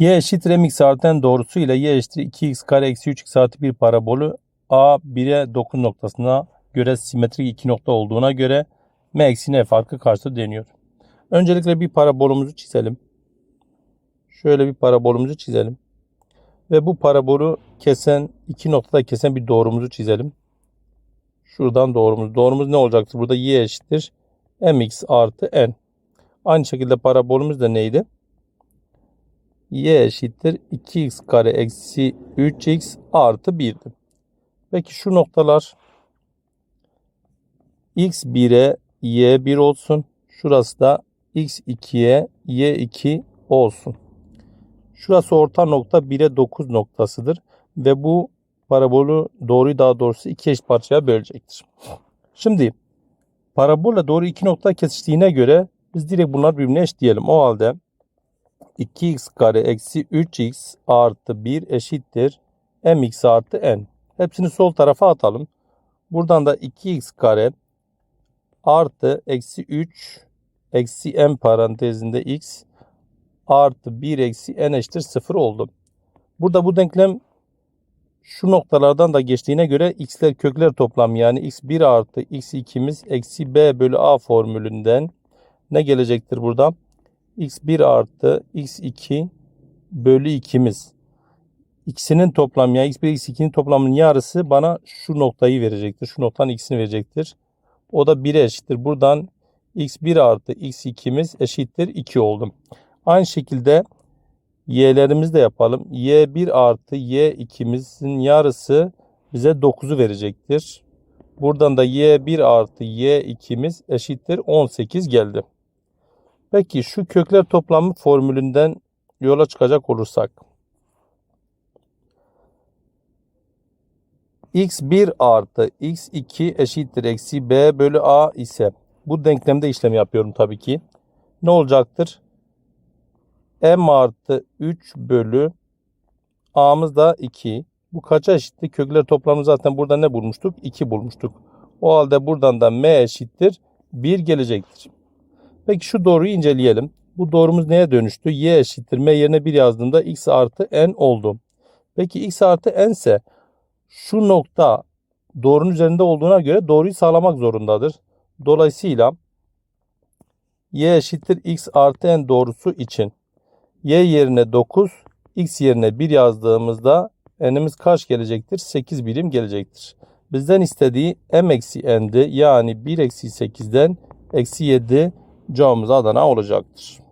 y eşittir mx artı n doğrusu ile y eşittir 2x kare eksi 3x artı 1 parabolü a 1'e 9 noktasına göre simetrik iki nokta olduğuna göre m eksi n farkı kaçtır deniyor. Öncelikle bir parabolümüzü çizelim. Şöyle bir parabolümüzü çizelim. Ve bu parabolü kesen iki noktada kesen bir doğrumuzu çizelim. Şuradan doğrumuz. Doğrumuz ne olacaktır? Burada y eşittir mx artı n. Aynı şekilde parabolümüz de neydi? Y eşittir 2x kare eksi 3x artı 1'di. Peki şu noktalar x1'e y1 olsun. Şurası da x2'ye y2 olsun. Şurası orta nokta 1'e 9 noktasıdır. Ve bu parabolü doğruyu daha doğrusu iki eş parçaya bölecektir. Şimdi parabolle doğru iki nokta kesiştiğine göre biz direkt bunlar birbirine eş diyelim. O halde 2x kare eksi 3x artı 1 eşittir mx artı n. Hepsini sol tarafa atalım. Buradan da 2x kare artı eksi 3 eksi n parantezinde x artı 1 eksi n eşittir 0 oldu. Burada bu denklem şu noktalardan da geçtiğine göre x'ler kökler toplam yani x1 artı x2'miz eksi b bölü a formülünden ne gelecektir burada? X1 artı x2 bölü 2'miz. İkisinin toplamı yani x1 x2'nin toplamının yarısı bana şu noktayı verecektir. Şu noktanın x'ini verecektir. O da 1'e eşittir. Buradan x1 artı x2'miz eşittir 2 oldu. Aynı şekilde y'lerimizi de yapalım. y1 artı y2'mizin yarısı bize 9'u verecektir. Buradan da y1 artı y2'miz eşittir 18 geldi. Peki şu kökler toplamı formülünden yola çıkacak olursak. x1 artı x2 eşittir eksi b bölü a ise bu denklemde işlem yapıyorum tabii ki. Ne olacaktır? m artı 3 bölü a'mız da 2. Bu kaça eşitti? Kökler toplamı zaten burada ne bulmuştuk? 2 bulmuştuk. O halde buradan da m eşittir 1 gelecektir. Peki şu doğruyu inceleyelim. Bu doğrumuz neye dönüştü? y eşittir m yerine 1 yazdığımda x artı n oldu. Peki x artı n ise şu nokta doğrunun üzerinde olduğuna göre doğruyu sağlamak zorundadır. Dolayısıyla y eşittir x artı n doğrusu için y yerine 9, x yerine 1 yazdığımızda n'imiz kaç gelecektir? 8 birim gelecektir. Bizden istediği m eksi n'di. Yani 1 eksi 8'den eksi 7 cevabımız Adana olacaktır.